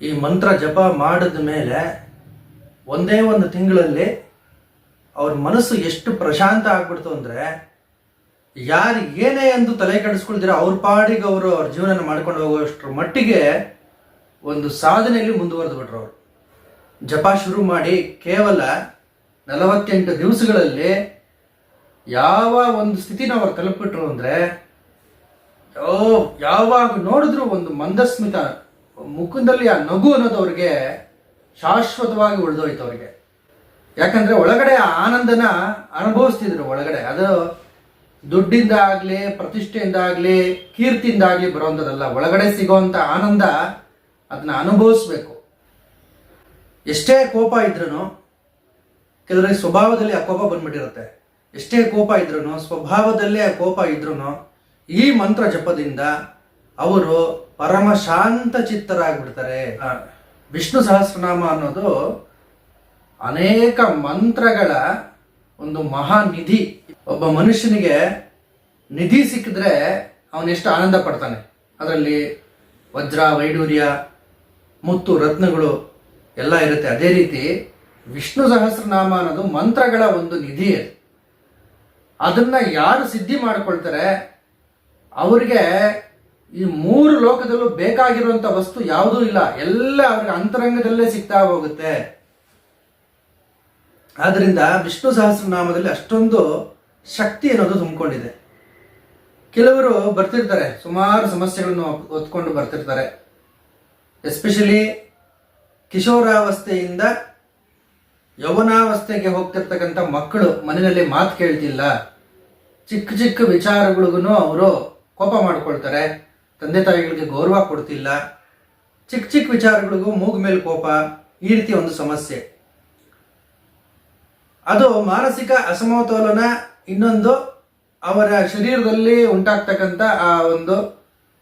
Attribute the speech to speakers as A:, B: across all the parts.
A: ಈ ಮಂತ್ರ ಜಪ ಮಾಡಿದ ಮೇಲೆ ಒಂದೇ ಒಂದು ತಿಂಗಳಲ್ಲಿ ಅವ್ರ ಮನಸ್ಸು ಎಷ್ಟು ಪ್ರಶಾಂತ ಆಗ್ಬಿಡ್ತು ಅಂದ್ರೆ ಯಾರು ಏನೇ ಎಂದು ತಲೆ ಕೆಡಿಸ್ಕೊಳ್ತೀರ ಅವ್ರ ಪಾಡಿಗೆ ಅವರು ಅವ್ರ ಜೀವನ ಮಾಡ್ಕೊಂಡು ಹೋಗುವಷ್ಟರ ಮಟ್ಟಿಗೆ ಒಂದು ಸಾಧನೆಯಲ್ಲಿ ಮುಂದುವರೆದು ಬಿಟ್ರು ಅವರು. ಜಪ ಶುರು ಮಾಡಿ ಕೇವಲ ನಲವತ್ತೆಂಟು ದಿವಸಗಳಲ್ಲಿ ಯಾವ ಒಂದು ಸ್ಥಿತಿನ ಅವ್ರು ತಲುಪಿಟ್ರು ಅಂದ್ರೆ, ಓ, ಯಾವಾಗ ನೋಡಿದ್ರು ಒಂದು ಮಂದಸ್ಮಿತ ಮುಖದಲ್ಲಿ ಆ ನಗು ಅನ್ನೋದು ಅವ್ರಿಗೆ ಶಾಶ್ವತವಾಗಿ ಉಳಿದೋಯ್ತು ಅವ್ರಿಗೆ. ಯಾಕಂದ್ರೆ ಒಳಗಡೆ ಆನಂದನ ಅನುಭವಿಸ್ತಿದ್ರು ಒಳಗಡೆ. ಅದು ದುಡ್ಡಿಂದ ಆಗ್ಲಿ ಪ್ರತಿಷ್ಠೆಯಿಂದ ಆಗ್ಲಿ ಕೀರ್ತಿಯಿಂದ ಆಗ್ಲಿ ಬರುವಂಥದ್ದಲ್ಲ. ಒಳಗಡೆ ಸಿಗೋಂಥ ಆನಂದ ಅದನ್ನ ಅನುಭವಿಸ್ಬೇಕು. ಎಷ್ಟೇ ಕೋಪ ಇದ್ರೂ ಕೆಲವರಿಗೆ ಸ್ವಭಾವದಲ್ಲಿ ಆ ಕೋಪ ಬಂದ್ಬಿಟ್ಟಿರುತ್ತೆ. ಎಷ್ಟೇ ಕೋಪ ಇದ್ರೂ ಸ್ವಭಾವದಲ್ಲೇ ಆ ಕೋಪ ಇದ್ರೂ ಈ ಮಂತ್ರ ಜಪದಿಂದ ಅವರು ಪರಮ ಶಾಂತ ಚಿತ್ತರಾಗ್ಬಿಡ್ತಾರೆ. ವಿಷ್ಣು ಸಹಸ್ರನಾಮ ಅನ್ನೋದು ಅನೇಕ ಮಂತ್ರಗಳ ಒಂದು ಮಹಾ ನಿಧಿ ಒಬ್ಬ ಮನುಷ್ಯನಿಗೆ ನಿಧಿ ಸಿಕ್ಕಿದ್ರೆ ಅವನೆಷ್ಟು ಆನಂದ ಪಡ್ತಾನೆ. ಅದರಲ್ಲಿ ವಜ್ರ ವೈಡೂರ್ಯ ಮುತ್ತು ರತ್ನಗಳು ಎಲ್ಲ ಇರುತ್ತೆ. ಅದೇ ರೀತಿ ವಿಷ್ಣು ಸಹಸ್ರನಾಮ ಅನ್ನೋದು ಮಂತ್ರಗಳ ಒಂದು ನಿಧಿ ಅದು. ಅದನ್ನ ಯಾರು ಸಿದ್ಧಿ ಮಾಡ್ಕೊಳ್ತಾರೆ ಅವರಿಗೆ ಈ ಮೂರು ಲೋಕದಲ್ಲೂ ಬೇಕಾಗಿರುವಂತ ವಸ್ತು ಯಾವುದೂ ಇಲ್ಲ. ಎಲ್ಲ ಅವ್ರಿಗೆ ಅಂತರಂಗದಲ್ಲೇ ಸಿಗ್ತಾ ಹೋಗುತ್ತೆ. ಆದ್ರಿಂದ ವಿಷ್ಣು ಸಹಸ್ರನಾಮದಲ್ಲಿ ಅಷ್ಟೊಂದು ಶಕ್ತಿ ಅನ್ನೋದು ತುಂಬಿಕೊಂಡಿದೆ. ಕೆಲವರು ಬರ್ತಿರ್ತಾರೆ. ಸುಮಾರು ಸಮಸ್ಯೆಗಳನ್ನು ಒತ್ಕೊಂಡು ಬರ್ತಿರ್ತಾರೆ. ಎಸ್ಪೆಷಲಿ ಕಿಶೋರಾವಸ್ಥೆಯಿಂದ ಯೌವನಾವಸ್ಥೆಗೆ ಹೋಗ್ತಿರ್ತಕ್ಕಂಥ ಮಕ್ಕಳು ಮನೆಯಲ್ಲಿ ಮಾತು ಕೇಳ್ತಿಲ್ಲ. ಚಿಕ್ಕ ಚಿಕ್ಕ ವಿಚಾರಗಳಿಗೂ ಅವರು ಕೋಪ ಮಾಡ್ಕೊಳ್ತಾರೆ. ತಂದೆ ತಾಯಿಗಳಿಗೆ ಗೌರವ ಕೊಡ್ತಿಲ್ಲ. ಚಿಕ್ಕ ಚಿಕ್ಕ ವಿಚಾರಗಳಿಗೂ ಮೂಗ್ ಮೇಲೆ ಕೋಪ, ಈ ರೀತಿ ಒಂದು ಸಮಸ್ಯೆ. ಅದು ಮಾನಸಿಕ ಅಸಮತೋಲನ, ಇನ್ನೊಂದು ಅವರ ಶರೀರದಲ್ಲಿ ಉಂಟಾಗ್ತಕ್ಕಂಥ ಆ ಒಂದು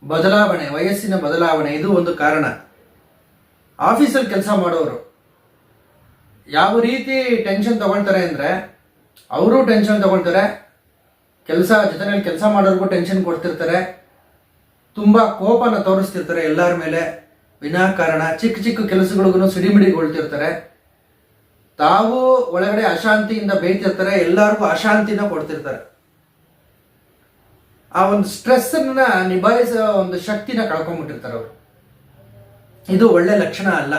A: ಬದಲಾವಣೆ, ವಯಸ್ಸಿನ ಬದಲಾವಣೆ, ಇದು ಒಂದು ಕಾರಣ. ಆಫೀಸಲ್ಲಿ ಕೆಲಸ ಮಾಡೋರು, ಯಾವ ರೀತಿ ಟೆನ್ಷನ್ ತಗೊಳ್ತಾರೆ ಅಂದರೆ, ಅವರು ಟೆನ್ಷನ್ ತಗೊಳ್ತಾರೆ, ಕೆಲಸ ಜೊತೆನಲ್ಲಿ ಕೆಲಸ ಮಾಡೋರಿಗೂ ಟೆನ್ಷನ್ ಕೊಡ್ತಿರ್ತಾರೆ. ತುಂಬಾ ಕೋಪನ ತೋರಿಸ್ತಿರ್ತಾರೆ ಎಲ್ಲರ ಮೇಲೆ. ವಿನಾಕಾರಣ, ಚಿಕ್ಕ ಚಿಕ್ಕ ಕೆಲಸಗಳಿಗೂ ಸಿಡಿಮಿಡಿಗೊಳ್ತಿರ್ತಾರೆ. ತಾವು ಒಳಗಡೆ ಅಶಾಂತಿಯಿಂದ ಬೇಯ್ತಿರ್ತಾರೆ, ಎಲ್ಲರಿಗೂ ಅಶಾಂತಿನ ಕೊಡ್ತಿರ್ತಾರೆ. ಆ ಒಂದು ಸ್ಟ್ರೆಸ್ ಅನ್ನ ನಿಭಾಯಿಸೋ ಒಂದು ಶಕ್ತಿನ ಕಳ್ಕೊಂಡ್ಬಿಟ್ಟಿರ್ತಾರೆ ಅವರು. ಇದು ಒಳ್ಳೆ ಲಕ್ಷಣ ಅಲ್ಲ.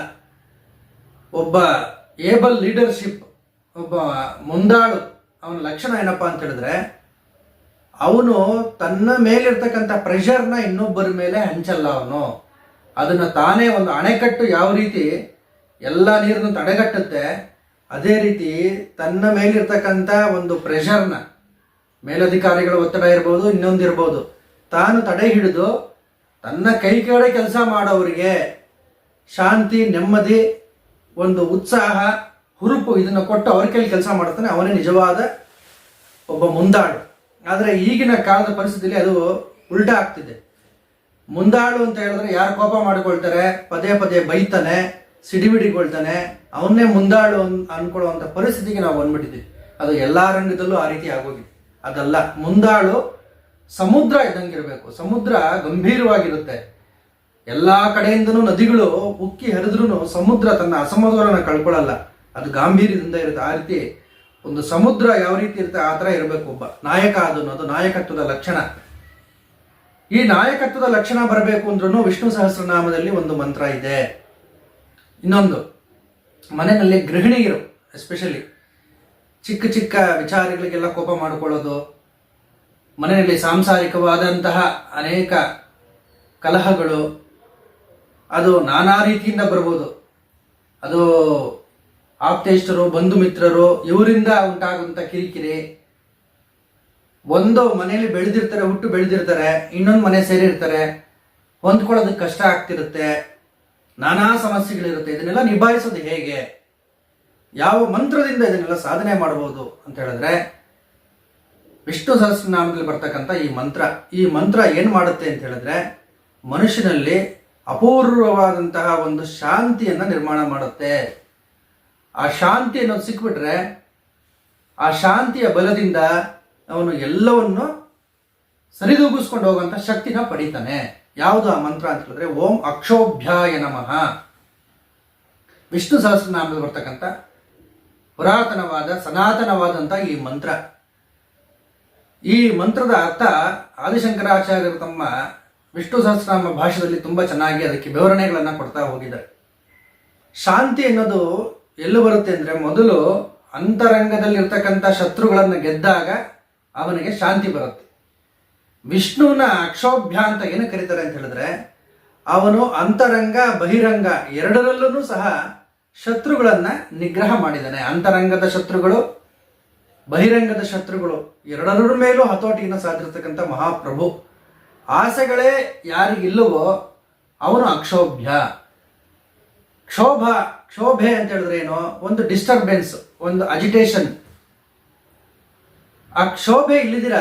A: ಒಬ್ಬ ಏಬಲ್ ಲೀಡರ್ಶಿಪ್, ಒಬ್ಬ ಮುಂದಾಳು, ಅವನ ಲಕ್ಷಣ ಏನಪ್ಪಾ ಅಂತ ಹೇಳಿದ್ರೆ ಅವನು ತನ್ನ ಮೇಲಿರ್ತಕ್ಕಂಥ ಪ್ರೆಷರ್ನ ಇನ್ನೊಬ್ಬರ ಮೇಲೆ ಹಂಚಲ್ಲ ಅವನು. ಅದನ್ನು ತಾನೇ ಒಂದು ಅಣೆಕಟ್ಟು ಯಾವ ರೀತಿ ಎಲ್ಲ ನೀರನ್ನು ತಡೆಗಟ್ಟುತ್ತೆ, ಅದೇ ರೀತಿ ತನ್ನ ಮೇಲಿರ್ತಕ್ಕಂಥ ಒಂದು ಪ್ರೆಷರ್ನ ಮೇಲಧಿಕಾರಿಗಳ ಒತ್ತಡ ಇರ್ಬೋದು, ಇನ್ನೊಂದು ಇರ್ಬೋದು, ತಾನು ತಡೆ ಹಿಡಿದು ತನ್ನ ಕೈ ಕೆಳಗಡೆ ಕೆಲಸ ಮಾಡೋವರಿಗೆ ಶಾಂತಿ, ನೆಮ್ಮದಿ, ಒಂದು ಉತ್ಸಾಹ, ಹುರುಪು ಇದನ್ನು ಕೊಟ್ಟು ಅವ್ರ ಕೈಲಿ ಕೆಲಸ ಮಾಡ್ತಾನೆ, ಅವನೇ ನಿಜವಾದ ಒಬ್ಬ ಮುಂದಾಳು. ಆದರೆ ಈಗಿನ ಕಾಲದ ಪರಿಸ್ಥಿತಿಯಲ್ಲಿ ಅದು ಉಲ್ಟಾ ಆಗ್ತಿದೆ. ಮುಂದಾಳು ಅಂತ ಹೇಳಿದ್ರೆ ಯಾರು ಕೋಪ ಮಾಡ್ಕೊಳ್ತಾರೆ, ಪದೇ ಪದೇ ಬೈತಾನೆ ಸಿಡಿಬಿಡಿಕೊಳ್ತಾನೆ ಅವನ್ನೇ ಮುಂದಾಳು ಅನ್- ಅನ್ಕೊಳ್ಳುವಂತ ಪರಿಸ್ಥಿತಿಗೆ ನಾವು ಬಂದ್ಬಿಟ್ಟಿದ್ದೀವಿ. ಅದು ಎಲ್ಲಾ ರಂಗದಲ್ಲೂ ಆ ರೀತಿ ಆಗೋಗಿದೆ. ಅದಲ್ಲ, ಮುಂದಾಳು ಸಮುದ್ರ ಇದ್ದಂಗಿರಬೇಕು. ಸಮುದ್ರ ಗಂಭೀರವಾಗಿರುತ್ತೆ. ಎಲ್ಲಾ ಕಡೆಯಿಂದನೂ ನದಿಗಳು ಉಕ್ಕಿ ಹರಿದ್ರೂ ಸಮುದ್ರ ತನ್ನ ಅಸಮತೋಲನ ಕಳ್ಕೊಳ್ಳಲ್ಲ. ಅದು ಗಾಂಭೀರ್ಯದಿಂದ ಇರುತ್ತೆ. ಆ ರೀತಿ ಒಂದು ಸಮುದ್ರ ಯಾವ ರೀತಿ ಇರುತ್ತೆ, ಆ ಥರ ಇರಬೇಕು ಒಬ್ಬ. ನಾಯಕ ಅದು ನಾಯಕತ್ವದ ಲಕ್ಷಣ. ಈ ನಾಯಕತ್ವದ ಲಕ್ಷಣ ಬರಬೇಕು ಅಂದ್ರೂ ವಿಷ್ಣು ಸಹಸ್ರನಾಮದಲ್ಲಿ ಒಂದು ಮಂತ್ರ ಇದೆ. ಇನ್ನೊಂದು, ಮನೆಯಲ್ಲಿ ಗೃಹಿಣಿಯರು ಎಸ್ಪೆಷಲಿ ಚಿಕ್ಕ ಚಿಕ್ಕ ವಿಚಾರಗಳಿಗೆಲ್ಲ ಕೋಪ ಮಾಡಿಕೊಳ್ಳೋದು, ಮನೆಯಲ್ಲಿ ಸಾಂಸಾರಿಕವಾದಂತಹ ಅನೇಕ ಕಲಹಗಳು, ಅದು ನಾನಾ ರೀತಿಯಿಂದ ಬರ್ಬೋದು. ಅದು ಆಪ್ತೇಷ್ಟರು, ಬಂಧು ಮಿತ್ರರು, ಇವರಿಂದ ಉಂಟಾಗುವಂಥ ಕಿರಿಕಿರಿ. ಒಂದು ಮನೆಯಲ್ಲಿ ಬೆಳೆದಿರ್ತಾರೆ, ಹುಟ್ಟು ಬೆಳೆದಿರ್ತಾರೆ, ಇನ್ನೊಂದು ಮನೆ ಸೇರಿರ್ತಾರೆ, ಹೊಂದ್ಕೊಳ್ಳೋದಕ್ಕೆ ಕಷ್ಟ ಆಗ್ತಿರುತ್ತೆ, ನಾನಾ ಸಮಸ್ಯೆಗಳಿರುತ್ತೆ. ಇದನ್ನೆಲ್ಲ ನಿಭಾಯಿಸೋದು ಹೇಗೆ? ಯಾವ ಮಂತ್ರದಿಂದ ಇದನ್ನೆಲ್ಲ ಸಾಧನೆ ಮಾಡಬಹುದು ಅಂತ ಹೇಳಿದ್ರೆ, ವಿಷ್ಣು ಸಹಸ್ರನಾಮದಲ್ಲಿ ಬರ್ತಕ್ಕಂತ ಈ ಮಂತ್ರ. ಈ ಮಂತ್ರ ಏನ್ ಮಾಡುತ್ತೆ ಅಂತ ಹೇಳಿದ್ರೆ, ಮನುಷ್ಯನಲ್ಲಿ ಅಪೂರ್ವವಾದಂತಹ ಒಂದು ಶಾಂತಿಯನ್ನ ನಿರ್ಮಾಣ ಮಾಡುತ್ತೆ. ಆ ಶಾಂತಿ ಅನ್ನೋದು ಸಿಕ್ಬಿಟ್ರೆ ಆ ಶಾಂತಿಯ ಬಲದಿಂದ ಅವನು ಎಲ್ಲವನ್ನು ಸರಿದೂಗಿಸ್ಕೊಂಡು ಹೋಗುವಂತ ಶಕ್ತಿನ ಪಡಿತಾನೆ. ಯಾವುದು ಆ ಮಂತ್ರ ಅಂತ ಹೇಳಿದ್ರೆ, ಓಂ ಅಕ್ಷೋಭ್ಯಾಯ ನಮಃ. ವಿಷ್ಣು ಸಹಸ್ರನಾಮದಲ್ಲಿ ಬರ್ತಕ್ಕಂಥ ಪುರಾತನವಾದ ಸನಾತನವಾದಂಥ ಈ ಮಂತ್ರ. ಈ ಮಂತ್ರದ ಅರ್ಥ ಆದಿಶಂಕರಾಚಾರ್ಯರು ತಮ್ಮ ವಿಷ್ಣು ಸಹಸ್ರನಾಮ ಭಾಷೆಯಲ್ಲಿ ತುಂಬಾ ಚೆನ್ನಾಗಿ ಅದಕ್ಕೆ ವಿವರಣೆಗಳನ್ನು ಕೊಡ್ತಾ ಹೋಗಿದ್ದಾರೆ. ಶಾಂತಿ ಅನ್ನೋದು ಎಲ್ಲಿ ಬರುತ್ತೆ ಅಂದ್ರೆ ಮೊದಲು ಅಂತರಂಗದಲ್ಲಿರ್ತಕ್ಕಂಥ ಶತ್ರುಗಳನ್ನು ಗೆದ್ದಾಗ ಅವನಿಗೆ ಶಾಂತಿ ಬರುತ್ತೆ. ವಿಷ್ಣುವಿನ ಅಕ್ಷೋಭ್ಯ ಅಂತ ಏನು ಕರೀತಾರೆ ಅಂತ ಹೇಳಿದ್ರೆ, ಅವನು ಅಂತರಂಗ, ಬಹಿರಂಗ ಎರಡರಲ್ಲೂ ಸಹ ಶತ್ರುಗಳನ್ನ ನಿಗ್ರಹ ಮಾಡಿದ್ದಾನೆ. ಅಂತರಂಗದ ಶತ್ರುಗಳು, ಬಹಿರಂಗದ ಶತ್ರುಗಳು ಎರಡರ ಮೇಲೂ ಹತೋಟಿಯನ್ನು ಸಾಧಿರ್ತಕ್ಕಂಥ ಮಹಾಪ್ರಭು. ಆಸೆಗಳೇ ಯಾರಿಗಿಲ್ಲವೋ ಅವನು ಅಕ್ಷೋಭ್ಯ. ಕ್ಷೋಭ ಕ್ಷೋಭೆ ಅಂತ ಹೇಳಿದ್ರೆ ಏನು ಒಂದು ಡಿಸ್ಟರ್ಬೆನ್ಸ್ ಒಂದು ಅಜಿಟೇಷನ್ ಆ ಕ್ಷೋಭೆ ಇಲ್ಲದಿರ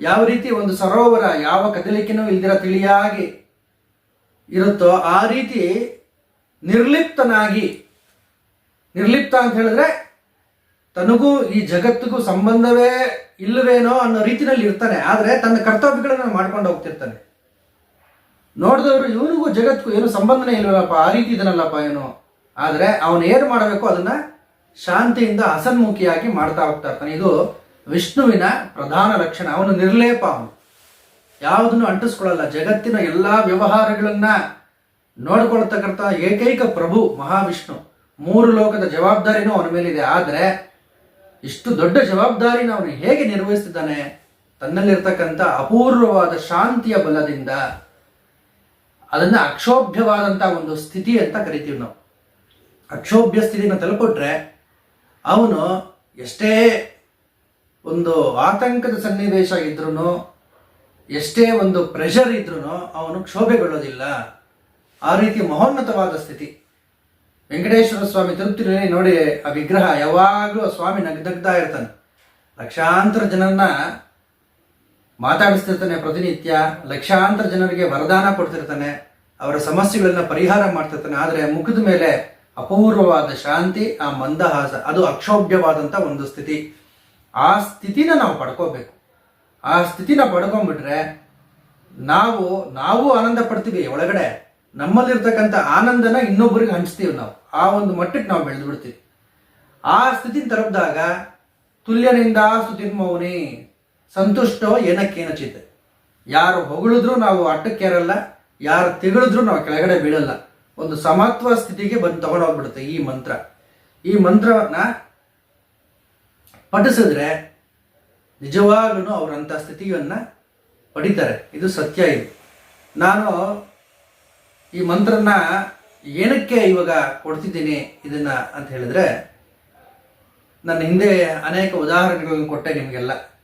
A: ಯಾವ ರೀತಿ ಒಂದು ಸರೋವರ, ಯಾವ ಕದಲಿಕೆನೂ ಇಲ್ದಿರ ತಿಳಿಯಾಗಿ ಇರುತ್ತೋ ಆ ರೀತಿ ನಿರ್ಲಿಪ್ತನಾಗಿ, ನಿರ್ಲಿಪ್ತ ಅಂತ ಹೇಳಿದ್ರೆ ತನಗೂ ಈ ಜಗತ್ತಿಗೂ ಸಂಬಂಧವೇ ಇಲ್ಲವೇನೋ ಅನ್ನೋ ರೀತಿನಲ್ಲಿ ಇರ್ತಾನೆ. ಆದರೆ ತನ್ನ ಕರ್ತವ್ಯಗಳನ್ನು ಮಾಡ್ಕೊಂಡು ಹೋಗ್ತಿರ್ತಾನೆ. ನೋಡಿದವರು ಇವನಿಗೂ ಜಗತ್ತಿಗೂ ಏನು ಸಂಬಂಧನೇ ಇಲ್ಲವಲ್ಲಪ್ಪ ಆ ರೀತಿ ಇದನ್ನಲ್ಲಪ್ಪ ಏನು? ಆದರೆ ಅವನು ಏನು ಮಾಡಬೇಕು ಅದನ್ನ ಶಾಂತಿಯಿಂದ ಅಸನ್ಮುಖಿಯಾಗಿ ಮಾಡ್ತಾ ಹೋಗ್ತಾ ಇರ್ತಾನೆ. ಇದು ವಿಷ್ಣುವಿನ ಪ್ರಧಾನ ಲಕ್ಷಣ, ಅವನು ನಿರ್ಲೇಪ ಅವನು. ಯಾವುದನ್ನು ಅಂಟಿಸ್ಕೊಳ್ಳಲ್ಲ, ಜಗತ್ತಿನ ಎಲ್ಲ ವ್ಯವಹಾರಗಳನ್ನ ನೋಡ್ಕೊಳ್ತಕ್ಕಂಥ ಏಕೈಕ ಪ್ರಭು ಮಹಾವಿಷ್ಣು. ಮೂರು ಲೋಕದ ಜವಾಬ್ದಾರಿನೂ ಅವನ ಮೇಲಿದೆ. ಆದರೆ ಇಷ್ಟು ದೊಡ್ಡ ಜವಾಬ್ದಾರಿನ ಅವನು ಹೇಗೆ ನಿರ್ವಹಿಸ್ತಿದ್ದಾನೆ? ತನ್ನಲ್ಲಿರ್ತಕ್ಕಂಥ ಅಪೂರ್ವವಾದ ಶಾಂತಿಯ ಬಲದಿಂದ ಅದನ್ನ ಅಕ್ಷೋಭ್ಯವಾದಂಥ ಒಂದು ಸ್ಥಿತಿ ಅಂತ ಕರಿತೀವಿ ನಾವು. ಅಕ್ಷೋಭ್ಯ ಸ್ಥಿತಿನ ತಲುಪಿಟ್ರೆ ಅವನು ಎಷ್ಟೇ ಒಂದು ಆತಂಕದ ಸನ್ನಿವೇಶ ಇದ್ರೂ ಎಷ್ಟೇ ಒಂದು ಪ್ರೆಷರ್ ಇದ್ರೂ ಅವನು ಕ್ಷೋಭೆಗೊಳ್ಳೋದಿಲ್ಲ. ಆ ರೀತಿ ಮಹೋನ್ನತವಾದ ಸ್ಥಿತಿ. ವೆಂಕಟೇಶ್ವರ ಸ್ವಾಮಿ ತಿರುಪ್ತಿನಲ್ಲಿ ನೋಡಿ ಆ ವಿಗ್ರಹ ಯಾವಾಗಲೂ ಸ್ವಾಮಿ ನಗ್ದಗ್ತಾ ಇರ್ತಾನೆ. ಲಕ್ಷಾಂತರ ಜನರನ್ನ ಮಾತಾಡಿಸ್ತಿರ್ತಾನೆ ಪ್ರತಿನಿತ್ಯ, ಲಕ್ಷಾಂತರ ಜನರಿಗೆ ವರದಾನ ಕೊಡ್ತಿರ್ತಾನೆ, ಅವರ ಸಮಸ್ಯೆಗಳನ್ನ ಪರಿಹಾರ ಮಾಡ್ತಿರ್ತಾನೆ, ಆದರೆ ಮುಖದ ಮೇಲೆ ಅಪೂರ್ವವಾದ ಶಾಂತಿ, ಆ ಮಂದಹಾಸ, ಅದು ಅಕ್ಷೋಭ್ಯವಾದಂಥ ಒಂದು ಸ್ಥಿತಿ. ಆ ಸ್ಥಿತಿನ ನಾವು ಪಡ್ಕೋಬೇಕು. ಆ ಸ್ಥಿತಿನ ಪಡ್ಕೊಂಡ್ಬಿಟ್ರೆ ನಾವು ನಾವು ಆನಂದ ಪಡ್ತೀವಿ ಒಳಗಡೆ. ನಮ್ಮಲ್ಲಿರ್ತಕ್ಕಂಥ ಆನಂದನ ಇನ್ನೊಬ್ಬರಿಗೆ ಹಂಚ್ತೀವಿ ನಾವು. ಆ ಒಂದು ಮಟ್ಟಕ್ಕೆ ನಾವು ಬೆಳೆದು ಬಿಡ್ತೀವಿ ಆ ಸ್ಥಿತಿ ತಲುಪಿದಾಗ, ತುಲ್ಯನಿಂದ ಸ್ತುತಿರ್ಮೌನಿ. ಸಂತುಷ್ಟೋ ಏನಕ್ಕೇನಚಿತ್ ಯಾರು ಹೊಗಳಿದ್ರು ನಾವು ಅಟ್ಟಕ್ಕೇರಲ್ಲ ಯಾರು ತಿಗಳಿದ್ರು ನಾವು ಕೆಳಗಡೆ ಬೀಳಲ್ಲ. ಒಂದು ಸಮತ್ವ ಸ್ಥಿತಿಗೆ ಬಂದು ತಗೊಂಡೋಗ್ಬಿಡುತ್ತೆ ಈ ಮಂತ್ರ. ಈ ಮಂತ್ರವನ್ನ ಪಠಿಸಿದ್ರೆ ನಿಜವಾಗ್ಲೂ ಅವರಂಥ ಸ್ಥಿತಿಯನ್ನ ಪಡಿತಾರೆ. ಇದು ಸತ್ಯ ಇದು. ನಾನು ಈ ಮಂತ್ರನ ಏನಕ್ಕೆ ಇವಾಗ ಕೊಡ್ತಿದ್ದೀನಿ ಇದನ್ನ ಅಂತ ಹೇಳಿದ್ರೆ, ನನ್ನ ಹಿಂದೆ ಅನೇಕ ಉದಾಹರಣೆಗಳನ್ನು ಕೊಟ್ಟೆ ನಿಮಗೆಲ್ಲ.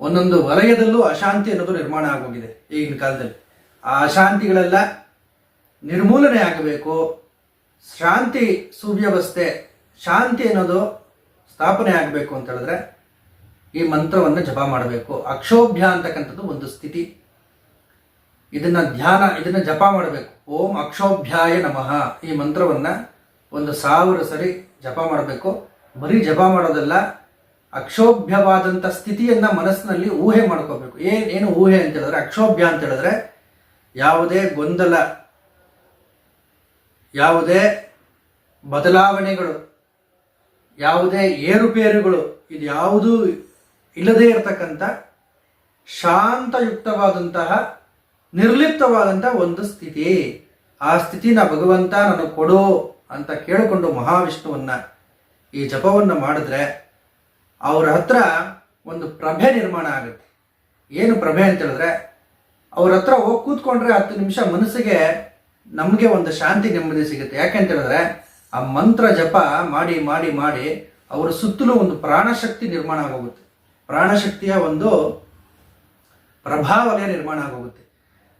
A: ಒಂದೊಂದು ವಲಯದಲ್ಲೂ ಅಶಾಂತಿ ಅನ್ನೋದು ನಿರ್ಮಾಣ ಆಗೋಗಿದೆ ಈಗಿನ ಕಾಲದಲ್ಲಿ. ಆ ಅಶಾಂತಿಗಳೆಲ್ಲ ನಿರ್ಮೂಲನೆ ಆಗಬೇಕು. ಶಾಂತಿ ಸುವ್ಯವಸ್ಥೆ, ಶಾಂತಿ ಅನ್ನೋದು ಸ್ಥಾಪನೆ ಆಗಬೇಕು ಅಂತ ಹೇಳಿದ್ರೆ ಈ ಮಂತ್ರವನ್ನು ಜಪ ಮಾಡಬೇಕು. ಅಕ್ಷೋಭ್ಯ ಅಂತಕ್ಕಂಥದ್ದು ಒಂದು ಸ್ಥಿತಿ. ಇದನ್ನ ಧ್ಯಾನ, ಇದನ್ನ ಜಪ ಮಾಡಬೇಕು. ಓಂ ಅಕ್ಷೋಭ್ಯಾಯ ನಮಃ. ಈ ಮಂತ್ರವನ್ನ ಒಂದು ಸಾವಿರ ಸರಿ ಜಪ ಮಾಡಬೇಕು. ಬರೀ ಜಪ ಮಾಡೋದಲ್ಲ ಅಕ್ಷೋಭ್ಯವಾದಂಥ ಸ್ಥಿತಿಯನ್ನ ಮನಸ್ಸಿನಲ್ಲಿ ಊಹೆ ಮಾಡ್ಕೋಬೇಕು. ಏನ್ ಏನು ಊಹೆ ಅಂತ ಹೇಳಿದ್ರೆ, ಅಕ್ಷೋಭ್ಯ ಅಂತ ಹೇಳಿದ್ರೆ ಯಾವುದೇ ಗೊಂದಲ, ಯಾವುದೇ ಬದಲಾವಣೆಗಳು, ಯಾವುದೇ ಏರುಪೇರುಗಳು, ಇದು ಯಾವುದೂ ಇಲ್ಲದೇ ಇರತಕ್ಕಂಥ ಶಾಂತಯುಕ್ತವಾದಂತಹ ನಿರ್ಲಿಪ್ತವಾದಂಥ ಒಂದು ಸ್ಥಿತಿ. ಆ ಸ್ಥಿತಿನ ಭಗವಂತ ನನಗೆ ಕೊಡು ಅಂತ ಕೇಳಿಕೊಂಡು ಮಹಾವಿಷ್ಣುವನ್ನ ಈ ಜಪವನ್ನು ಮಾಡಿದ್ರೆ ಅವರ ಹತ್ರ ಒಂದು ಪ್ರಭೆ ನಿರ್ಮಾಣ ಆಗುತ್ತೆ. ಏನು ಪ್ರಭೆ ಅಂತ ಹೇಳಿದ್ರೆ, ಅವ್ರ ಹತ್ರ ಹೋಗಿ ಕೂತ್ಕೊಂಡ್ರೆ ಹತ್ತು ನಿಮಿಷ ಮನಸ್ಸಿಗೆ ನಮಗೆ ಒಂದು ಶಾಂತಿ ನೆಮ್ಮದಿ ಸಿಗುತ್ತೆ. ಯಾಕೆಂತ ಹೇಳಿದ್ರೆ, ಆ ಮಂತ್ರ ಜಪ ಮಾಡಿ ಮಾಡಿ ಮಾಡಿ ಅವರ ಸುತ್ತಲೂ ಒಂದು ಪ್ರಾಣಶಕ್ತಿ ನಿರ್ಮಾಣ ಆಗೋಗುತ್ತೆ. ಪ್ರಾಣಶಕ್ತಿಯ ಒಂದು ಪ್ರಭಾವಲಯ ನಿರ್ಮಾಣ ಆಗೋಗುತ್ತೆ.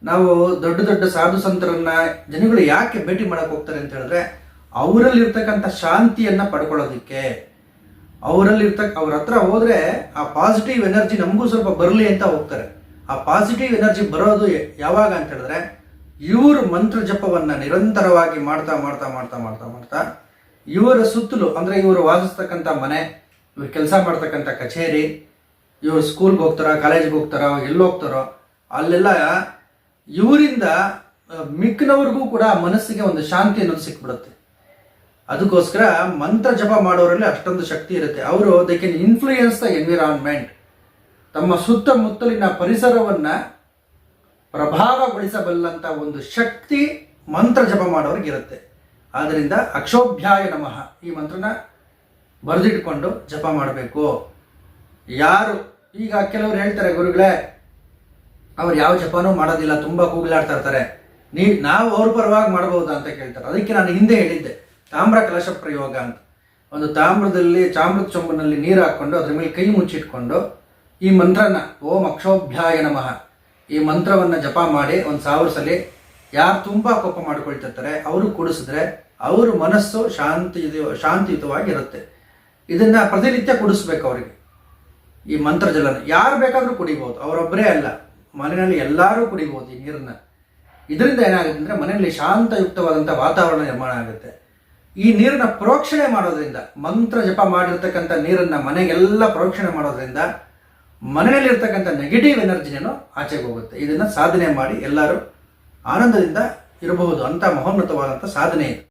A: ನಾವು ದೊಡ್ಡ ದೊಡ್ಡ ಸಾಧು ಸಂತರನ್ನ ಜನಗಳು ಯಾಕೆ ಭೇಟಿ ಮಾಡಕ್ ಹೋಗ್ತಾರೆ ಅಂತ ಹೇಳಿದ್ರೆ, ಅವರಲ್ಲಿರ್ತಕ್ಕಂಥ ಶಾಂತಿಯನ್ನ ಪಡ್ಕೊಳ್ಳೋದಿಕ್ಕೆ ಅವರಲ್ಲಿರ್ತಕ್ಕ ಅವ್ರ ಹತ್ರ ಹೋದ್ರೆ ಆ ಪಾಸಿಟಿವ್ ಎನರ್ಜಿ ನಮಗೂ ಸ್ವಲ್ಪ ಬರಲಿ ಅಂತ ಹೋಗ್ತಾರೆ. ಆ ಪಾಸಿಟಿವ್ ಎನರ್ಜಿ ಬರೋದು ಯಾವಾಗ ಅಂತ ಹೇಳಿದ್ರೆ, ಇವರು ಮಂತ್ರ ಜಪವನ್ನು ನಿರಂತರವಾಗಿ ಮಾಡ್ತಾ ಮಾಡ್ತಾ ಮಾಡ್ತಾ ಮಾಡ್ತಾ ಮಾಡ್ತಾ, ಇವರ ಸುತ್ತಲೂ, ಅಂದ್ರೆ ಇವರು ವಾಸಿಸ್ತಕ್ಕಂಥ ಮನೆ, ಇವರು ಕೆಲಸ ಮಾಡ್ತಕ್ಕಂಥ ಕಚೇರಿ, ಇವರು ಸ್ಕೂಲ್ಗೆ ಹೋಗ್ತಾರೋ ಕಾಲೇಜ್ಗೆ ಹೋಗ್ತಾರೋ, ಎಲ್ಲಿ ಹೋಗ್ತಾರೋ, ಅಲ್ಲೆಲ್ಲ ಇವರಿಂದ ಮಿಕ್ಕಿನವ್ರಿಗೂ ಕೂಡ ಮನಸ್ಸಿಗೆ ಒಂದು ಶಾಂತಿ ಅನ್ನೋದು ಸಿಕ್ಬಿಡುತ್ತೆ. ಅದಕ್ಕೋಸ್ಕರ ಮಂತ್ರ ಜಪ ಮಾಡೋರಲ್ಲಿ ಅಷ್ಟೊಂದು ಶಕ್ತಿ ಇರುತ್ತೆ. ಅವರು they can influence the environment ತಮ್ಮ ಸುತ್ತಮುತ್ತಲಿನ ಪರಿಸರವನ್ನ ಪ್ರಭಾವಗೊಳಿಸಬಲ್ಲಂತ ಒಂದು ಶಕ್ತಿ ಮಂತ್ರ ಜಪ ಮಾಡೋರಿಗೆ ಇರುತ್ತೆ. ಆದ್ದರಿಂದ ಅಕ್ಷೋಭ್ಯಾಯ ನಮಃ. ಈ ಮಂತ್ರನ ಬರೆದಿಟ್ಕೊಂಡು ಜಪ ಮಾಡಬೇಕು. ಯಾರು, ಈಗ ಕೆಲವರು ಹೇಳ್ತಾರೆ, ಗುರುಗಳೇ, ಅವ್ರು ಯಾವ ಜಪಾನೂ ಮಾಡೋದಿಲ್ಲ, ತುಂಬಾ ಕೂಗ್ಲಾಡ್ತಾ ಇರ್ತಾರೆ. ನೀ, ನಾವು ಅವ್ರ ಪರವಾಗಿ ಮಾಡಬಹುದಾ ಅಂತ ಕೇಳ್ತಾರೆ. ಅದಕ್ಕೆ ನಾನು ಹಿಂದೆ ಹೇಳಿದ್ದೆ. ತಾಮ್ರ ಕಲಶ ಪ್ರಯೋಗ ಅಂತ. ಒಂದು ತಾಮ್ರದಲ್ಲಿ ಚಾಮ್ರದ ಚೊಂಬನಲ್ಲಿ ನೀರು ಹಾಕೊಂಡು, ಅದ್ರ ಮೇಲೆ ಕೈ ಮುಚ್ಚಿಟ್ಕೊಂಡು, ಈ ಮಂತ್ರನ, ಓಂ ಅಕ್ಷೋಭ್ಯಾಯ ನಮಃ, ಈ ಮಂತ್ರವನ್ನ ಜಪ ಮಾಡಿ, ಒಂದು ಸಾವಿರ ಸಲ ಯಾರು ತುಂಬಾ ಕೋಪ ಮಾಡ್ಕೊಳ್ತಿರ್ತಾರೆ, ಅವರು ಕುಡಿಸಿದ್ರೆ ಅವ್ರ ಮನಸ್ಸು ಶಾಂತಿಯುತ ಶಾಂತಿಯುತವಾಗಿರುತ್ತೆ ಇದನ್ನ ಪ್ರತಿನಿತ್ಯ ಕುಡಿಸ್ಬೇಕು ಅವರಿಗೆ. ಈ ಮಂತ್ರ ಜಲನ. ಯಾರು ಬೇಕಾದರೂ ಕುಡಿಬಹುದು ಅವರೊಬ್ಬರೇ ಅಲ್ಲ. ಮನೆಯಲ್ಲಿ ಎಲ್ಲರೂ ಕುಡಿಬಹುದು ಈ ನೀರನ್ನ. ಇದರಿಂದ ಏನಾಗುತ್ತೆ ಅಂದ್ರೆ ಮನೆಯಲ್ಲಿ ಶಾಂತಯುಕ್ತವಾದಂಥ ವಾತಾವರಣ ನಿರ್ಮಾಣ ಆಗುತ್ತೆ. ಈ ನೀರನ್ನ ಪ್ರೋಕ್ಷಣೆ ಮಾಡೋದ್ರಿಂದ, ಮಂತ್ರ ಜಪ ಮಾಡಿರ್ತಕ್ಕಂಥ ನೀರನ್ನ ಮನೆಗೆಲ್ಲ ಪ್ರೋಕ್ಷಣೆ ಮಾಡೋದ್ರಿಂದ ಮನೆಯಲ್ಲಿರ್ತಕ್ಕಂಥ ನೆಗೆಟಿವ್ ಎನರ್ಜಿನೇನು ಆಚೆಗೆ ಹೋಗುತ್ತೆ. ಇದನ್ನ ಸಾಧನೆ ಮಾಡಿ ಎಲ್ಲರೂ ಆನಂದದಿಂದ ಇರಬಹುದು. ಅಂತ ಮಹೋನ್ನತವಾದಂಥ ಸಾಧನೆ ಇದು.